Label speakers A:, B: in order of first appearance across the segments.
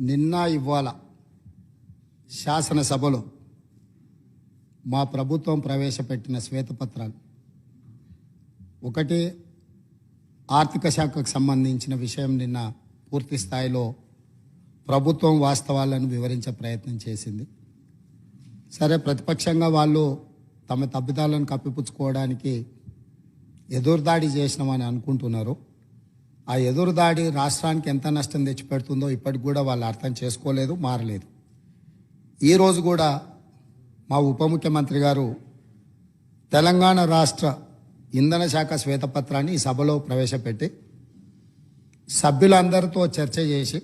A: నిన్న ఇవాళ శాసనసభలో మా ప్రభుత్వం ప్రవేశపెట్టిన శ్వేతపత్రాలు. ఒకటి ఆర్థిక శాఖకు సంబంధించిన విషయం నిన్న పూర్తి స్థాయిలో ప్రభుత్వం వాస్తవాలను వివరించే ప్రయత్నం చేసింది. సరే ప్రతిపక్షంగా వాళ్ళు తమ తప్పిదాలను కప్పిపుచ్చుకోవడానికి ఎదురుదాడి చేసినామని అనుకుంటున్నారు. ఆ ఎదురుదాడి రాష్ట్రానికి ఎంత నష్టం తెచ్చిపెడుతుందో ఇప్పటికి కూడా వాళ్ళు అర్థం చేసుకోలేదు మారలేదు. ఈరోజు కూడా మా ఉప ముఖ్యమంత్రి గారు తెలంగాణ రాష్ట్ర ఇంధన శాఖ శ్వేతపత్రాన్ని ఈ సభలో ప్రవేశపెట్టి సభ్యులందరితో చర్చ చేసి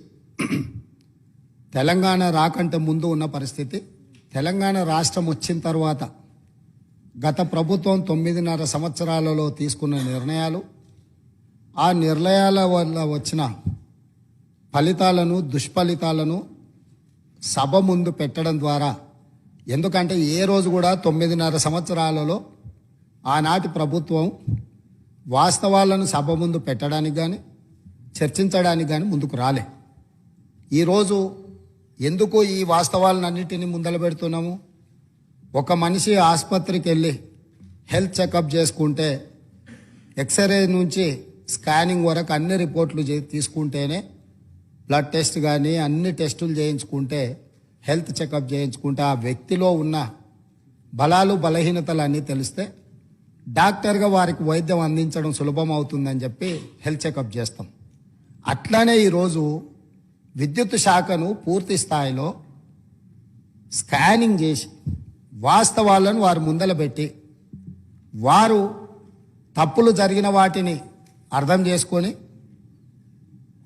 A: తెలంగాణ రాకంటే ముందు ఉన్న పరిస్థితి తెలంగాణ రాష్ట్రం వచ్చిన తర్వాత గత ప్రభుత్వం తొమ్మిదిన్నర సంవత్సరాలలో తీసుకున్న నిర్ణయాలు ఆ నిర్ణయాల వల్ల వచ్చిన ఫలితాలను దుష్ఫలితాలను సభ ముందు పెట్టడం ద్వారా ఎందుకంటే ఏ రోజు కూడా తొమ్మిదిన్నర సంవత్సరాలలో ఆనాటి ప్రభుత్వం వాస్తవాలను సభ ముందు పెట్టడానికి కానీ చర్చించడానికి కానీ ముందుకు రాలే. ఈరోజు ఎందుకు ఈ వాస్తవాలన్నిటిని ముందల పెడుతున్నాము? ఒక మనిషి ఆసుపత్రికి వెళ్ళి హెల్త్ చెకప్ చేసుకుంటే ఎక్స్రే నుంచి స్కానింగ్ వరకు అన్ని రిపోర్ట్లు తీసుకుంటేనే బ్లడ్ టెస్ట్ కానీ అన్ని టెస్టులు చేయించుకుంటే హెల్త్ చెకప్ చేయించుకుంటే ఆ వ్యక్తిలో ఉన్న బలాలు బలహీనతలు అన్నీ తెలిస్తే డాక్టర్గా వారికి వైద్యం అందించడం సులభం అవుతుందని చెప్పి హెల్త్ చెకప్ చేస్తాం. అట్లానే ఈరోజు విద్యుత్ శాఖను పూర్తి స్థాయిలో స్కానింగ్ చేసి వాస్తవాలను వారు ముందల పెట్టి వారు తప్పులు జరిగిన వాటిని అర్థం చేసుకొని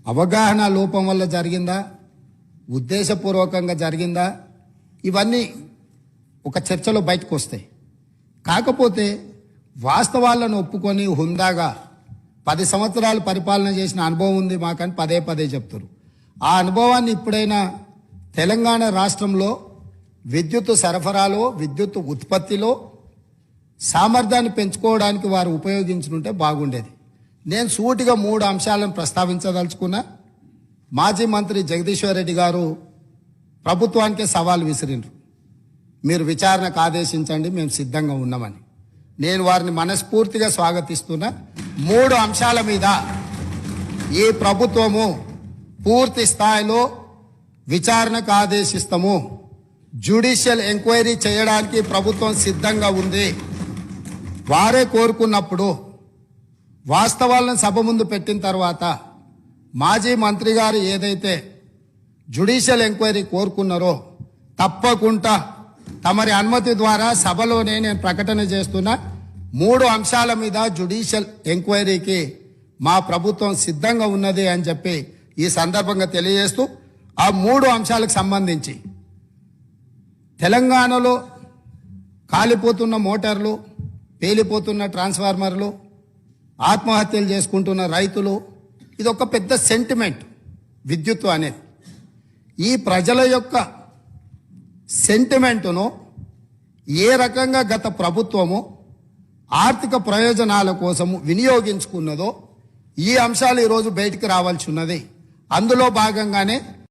A: అవగాహన లోపం వల్ల జరిగిందా? ఉద్దేశపూర్వకంగా జరిగిందా? ఇవన్నీ ఒక చర్చలో బయటకు వస్తాయి. కాకపోతే వాస్తవాలను ఒప్పుకొని హుందాగా పది సంవత్సరాలు పరిపాలన చేసిన అనుభవం ఉంది మాకని పదే పదే చెప్తారు. ఆ అనుభవాన్ని ఇప్పుడైనా తెలంగాణ రాష్ట్రంలో విద్యుత్ సరఫరాలో విద్యుత్ ఉత్పత్తిలో సామర్థ్యాన్ని పెంచుకోవడానికి వారు ఉపయోగించుంటే బాగుండేది. నేను సూటిగా మూడు అంశాలను ప్రస్తావించదలుచుకున్నా. మాజీ మంత్రి జగదీశ్వర్ రెడ్డి గారు ప్రభుత్వానికే సవాల్ విసిరిండ్రు. మీరు విచారణకు ఆదేశించండి మేము సిద్ధంగా ఉన్నామని. నేను వారిని మనస్ఫూర్తిగా స్వాగతిస్తున్నా. మూడు అంశాల మీద ఈ ప్రభుత్వము పూర్తి స్థాయిలో విచారణకు ఆదేశిస్తాము. జ్యుడిషియల్ ఎంక్వైరీ చేయడానికి ప్రభుత్వం సిద్ధంగా ఉంది. వారే కోరుకున్నప్పుడు వాస్తవాలను సభ ముందు పెట్టిన తర్వాత మాజీ మంత్రి గారు ఏదైతే జ్యుడిషియల్ ఎంక్వైరీ కోరుకున్నారో తప్పకుండా తమరి అనుమతి ద్వారా సభలోనే నేను ప్రకటన చేస్తున్నా. మూడు అంశాల మీద జ్యుడిషియల్ ఎంక్వైరీకి మా ప్రభుత్వం సిద్ధంగా ఉన్నది అని చెప్పి ఈ సందర్భంగా తెలియజేస్తూ ఆ మూడు అంశాలకు సంబంధించి తెలంగాణలో కాలిపోతున్న మోటార్లు పేలిపోతున్న ట్రాన్స్ఫార్మర్లు ఆత్మహత్యలు చేసుకుంటున్న రైతులు ఇది ఒక పెద్ద సెంటిమెంట్ విద్యుత్ అనేది. ఈ ప్రజల యొక్క సెంటిమెంటును ఏ రకంగా గత ప్రభుత్వము ఆర్థిక ప్రయోజనాల కోసము వినియోగించుకున్నదో ఈ అంశాలు ఈరోజు బయటికి రావాల్సి ఉన్నది. అందులో భాగంగానే